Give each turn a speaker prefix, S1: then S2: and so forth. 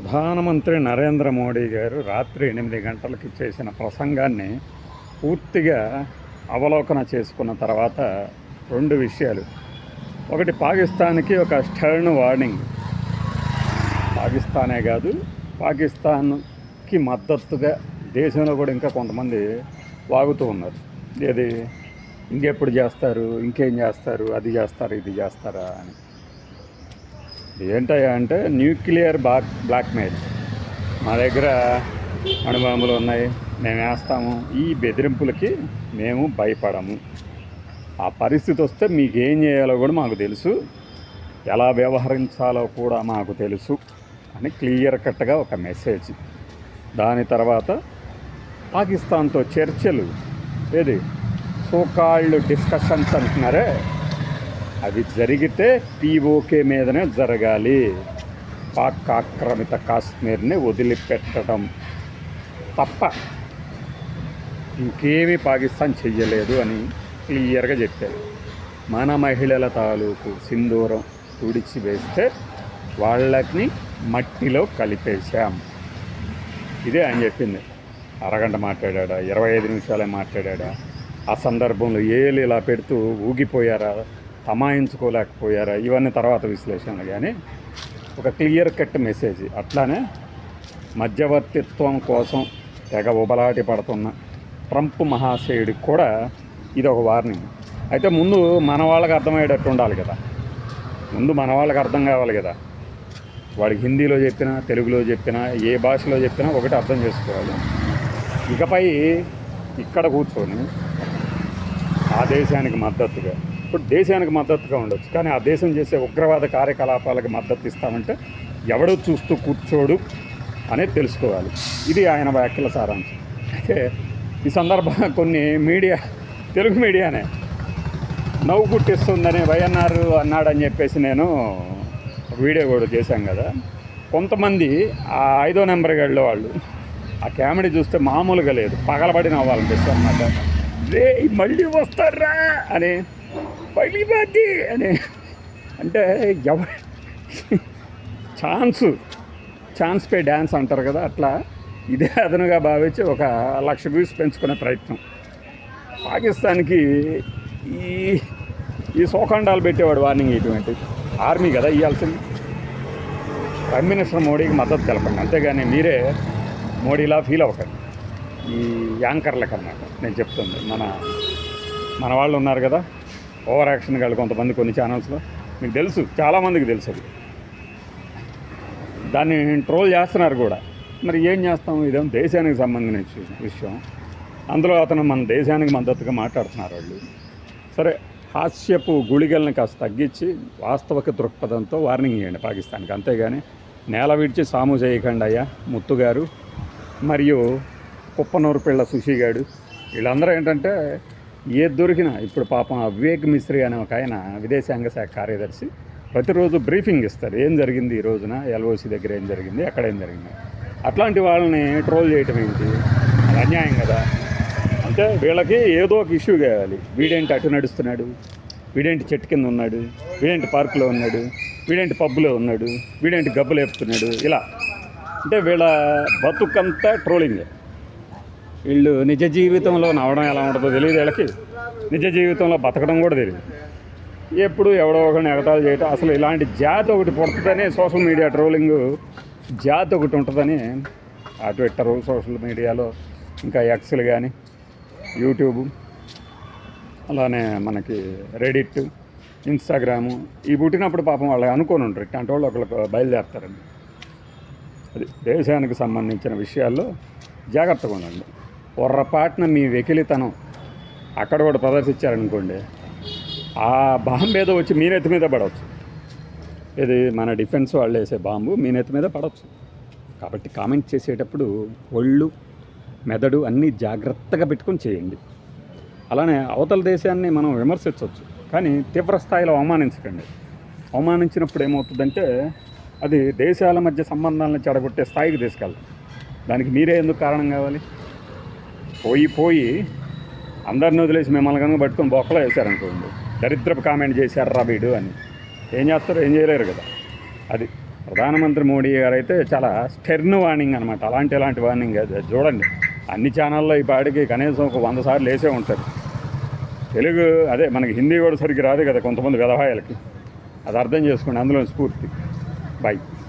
S1: ప్రధానమంత్రి నరేంద్ర మోడీ గారు రాత్రి ఎనిమిది గంటలకి చేసిన ప్రసంగాన్ని పూర్తిగా అవలోకన చేసుకున్న తర్వాత రెండు విషయాలు. ఒకటి పాకిస్తాన్కి ఒక స్టర్న్ వార్నింగ్. పాకిస్తానే కాదు పాకిస్తాన్కి మద్దతుగా దేశంలో కూడా ఇంకా కొంతమంది వాగుతూ ఉన్నారు. ఏది? ఇంకెప్పుడు చేస్తారు? ఇంకేం చేస్తారు? అది చేస్తారు? ఇది చేస్తారా? అని. ఏంటయ్యా అంటే న్యూక్లియర్ బ్లాక్ బ్లాక్మెయిల్. మా దగ్గర అణుబాంబులు ఉన్నాయి మేము వేస్తాము. ఈ బెదిరింపులకి మేము భయపడము. ఆ పరిస్థితి వస్తే మీకు ఏం చేయాలో కూడా మాకు తెలుసు. ఎలా వ్యవహరించాలో కూడా మాకు తెలుసు అని క్లియర్ కట్గా ఒక మెసేజ్. దాని తర్వాత పాకిస్తాన్తో చర్చలు. ఏది? సోకాళ్ళు డిస్కషన్స్ అంటున్నారే? అది జరిగితే పీఓకే మీదనే జరగాలి. పాక్ ఆక్రమిత కాశ్మీర్ని వదిలిపెట్టడం తప్ప ఇంకేమీ పాకిస్తాన్ చెయ్యలేదు అని క్లియర్గా చెప్పారు. మన మహిళల తాలూకు సింధూరం తుడిచి వేస్తే వాళ్ళని మట్టిలో కలిపేశాం. ఇదే ఆయన చెప్పింది. అరగంట మాట్లాడా ఇరవై ఐదు నిమిషాలే మాట్లాడా ఆ సందర్భంలో ఏలు ఇలా పెడుతూ ఊగిపోయారా? తమాయించుకోలేకపోయారా ఇవన్నీ తర్వాత విశ్లేషణలు. కానీ ఒక క్లియర్ కట్ మెసేజ్. అట్లానే మధ్యవర్తిత్వం కోసం తెగ ఉబలాటి పడుతున్న ట్రంప్ మహాశయుడికి కూడా ఇది ఒక వార్నింగ్. అయితే ముందు మన వాళ్ళకి అర్థమయ్యేటట్టు ఉండాలి కదా. ముందు మన వాళ్ళకి అర్థం కావాలి కదా. వాడికి హిందీలో చెప్పినా తెలుగులో చెప్పినా ఏ భాషలో చెప్పినా ఒకటి అర్థం చేసుకోవాలి. ఇకపై ఇక్కడ కూర్చొని ఆ దేశానికి మద్దతుగా ఇప్పుడు దేశానికి మద్దతుగా ఉండొచ్చు. కానీ ఆ దేశం చేసే ఉగ్రవాద కార్యకలాపాలకు మద్దతు ఇస్తామంటే ఎవడో చూస్తూ కూర్చోడు అనేది తెలుసుకోవాలి. ఇది ఆయన వ్యాఖ్యల సారాంశం. అయితే ఈ సందర్భంగా కొన్ని మీడియా తెలుగు మీడియానే నవ్వు పుట్టిస్తుందని వైఎన్ఆర్ అన్నాడని చెప్పేసి నేను ఒక వీడియో కూడా చేశాం కదా. కొంతమంది ఆ ఐదో నెంబర్ గడిలో వాళ్ళు ఆ కామెడీ చూస్తే మామూలుగా లేదు. పగలబడి నవ్వాలనిపిస్తుంది అన్నమాట. రే మళ్ళీ వస్తారా అని మళ్ళీ అని. అంటే ఎవ ఛాన్స్ ఛాన్స్ పే డ్యాన్స్ అంటారు కదా అట్లా ఇదే అదనుగా భావించి ఒక లక్ష వ్యూస్ పెంచుకునే ప్రయత్నం. పాకిస్తాన్కి ఈ ఈ సోఖండాలు పెట్టేవాడు వార్నింగ్ ఇటువంటి ఆర్మీ కదా ఇవ్వాల్సింది ప్రైమ్ మినిస్టర్ మోడీకి మద్దతు తెలపండి. అంతేగాని మీరే మోడీలా ఫీల్ అవ్వకండి. ఈ యాంకర్లకు అన్నమాట నేను చెప్తుంది. మన మన వాళ్ళు ఉన్నారు కదా ఓవర్ యాక్షన్ కాదు కొంతమంది కొన్ని ఛానల్స్లో మీకు తెలుసు చాలామందికి తెలుసు అది. దాన్ని ట్రోల్ చేస్తున్నారు కూడా. మరి ఏం చేస్తాం? ఇదేం దేశానికి సంబంధించిన విషయం అందులో అతను మన దేశానికి మద్దతుగా మాట్లాడుతున్నారు వాళ్ళు. సరే హాస్యపు గుళికల్ని కాస్త తగ్గించి వాస్తవిక దృక్పథంతో వార్నింగ్ ఇవ్వండి పాకిస్తాన్కి. అంతేగాని నేల విడిచి సాము చేయకండి అయ్యా ముత్తుగారు మరియు కుప్పనూరు పిల్ల సుషి గారు. వీళ్ళందరూ ఏంటంటే ఏది దొరికినా ఇప్పుడు పాపం వివేక్ మిశ్రీ అనే ఒక ఆయన విదేశాంగ శాఖ కార్యదర్శి ప్రతిరోజు బ్రీఫింగ్ ఇస్తారు. ఏం జరిగింది ఈ రోజున? ఎల్ఓసి దగ్గర ఏం జరిగింది? ఎక్కడ ఏం జరిగింది? అట్లాంటి వాళ్ళని ట్రోల్ చేయటం ఏంటి? అది అన్యాయం కదా? అంటే వీళ్ళకి ఏదో ఒక ఇష్యూ కావాలి. వీడేంటి అటు నడుస్తున్నాడు? వీడేంటి చెట్టు కింద ఉన్నాడు? వీడేంటి పార్కులో ఉన్నాడు? వీడేంటి పబ్బులో ఉన్నాడు? వీడేంటి గబ్బులు వేపుతున్నాడు ఇలా. అంటే వీళ్ళ బతుకంతా ట్రోలింగ్. వీళ్ళు నిజ జీవితంలో నవ్వడం ఎలా ఉంటుందో తెలియదు వీళ్ళకి. నిజ జీవితంలో బతకడం కూడా తెలియదు. ఎప్పుడు ఎవడో ఒకరిని ఎగతాలు చేయటం అసలు ఇలాంటి జాతి ఒకటి పుడుతుందని సోషల్ మీడియా ట్రోలింగ్ జాతి ఒకటి ఉంటుందని ఆ ట్విట్టర్ సోషల్ మీడియాలో ఇంకా ఎక్స్లు కానీ యూట్యూబ్ అలానే మనకి రెడిట్ ఇన్స్టాగ్రాము ఈ పుట్టినప్పుడు పాపం వాళ్ళు అనుకోని ఉంటారు ఇట్లాంటి వాళ్ళు ఒకళ్ళకి బయలుదేరుతారండి. అది దేశానికి సంబంధించిన విషయాల్లో జాగ్రత్తగా ఉండండి. పొర్రపాటున మీ వెకిలితనం అక్కడ కూడా ప్రదర్శించారనుకోండి ఆ బాంబు ఏదో వచ్చి మీ నెత్తి మీద పడవచ్చు. ఇది మన డిఫెన్స్ వాళ్ళు వేసే బాంబు మీ నెత్తి మీద పడవచ్చు. కాబట్టి కామెంట్ చేసేటప్పుడు ఒళ్ళు మెదడు అన్నీ జాగ్రత్తగా పెట్టుకొని చేయండి. అలానే అవతల దేశాన్ని మనం విమర్శించవచ్చు కానీ తీవ్ర స్థాయిలో అవమానించకండి. అవమానించినప్పుడు ఏమవుతుందంటే అది దేశాల మధ్య సంబంధాలను చెడగొట్టే స్థాయికి తీసుకెళ్తాం. దానికి మీరే ఎందుకు కారణం కావాలి? పోయి పోయి అందరిని వదిలేసి మిమ్మల్ని కనుక పట్టుకొని బొక్కలో వేశారనుకోండి దరిద్రపు కామెంట్ చేశారా వీడు అని. ఏం చేస్తారు? ఏం చేయలేరు కదా. అది ప్రధానమంత్రి మోడీ గారు అయితే చాలా స్టెర్న్ వార్నింగ్ అనమాట అలాంటి అలాంటి వార్నింగ్ అది చూడండి. అన్ని ఛానల్లో ఈ పాటికి కనీసం ఒక వంద సార్లు వేసే ఉంటారు తెలుగు అదే మనకి హిందీ కూడా సరిగ్గా రాదు కదా కొంతమంది వ్యవహాయాలకి అది అర్థం చేసుకోండి. అందులో స్ఫూర్తి. బాయ్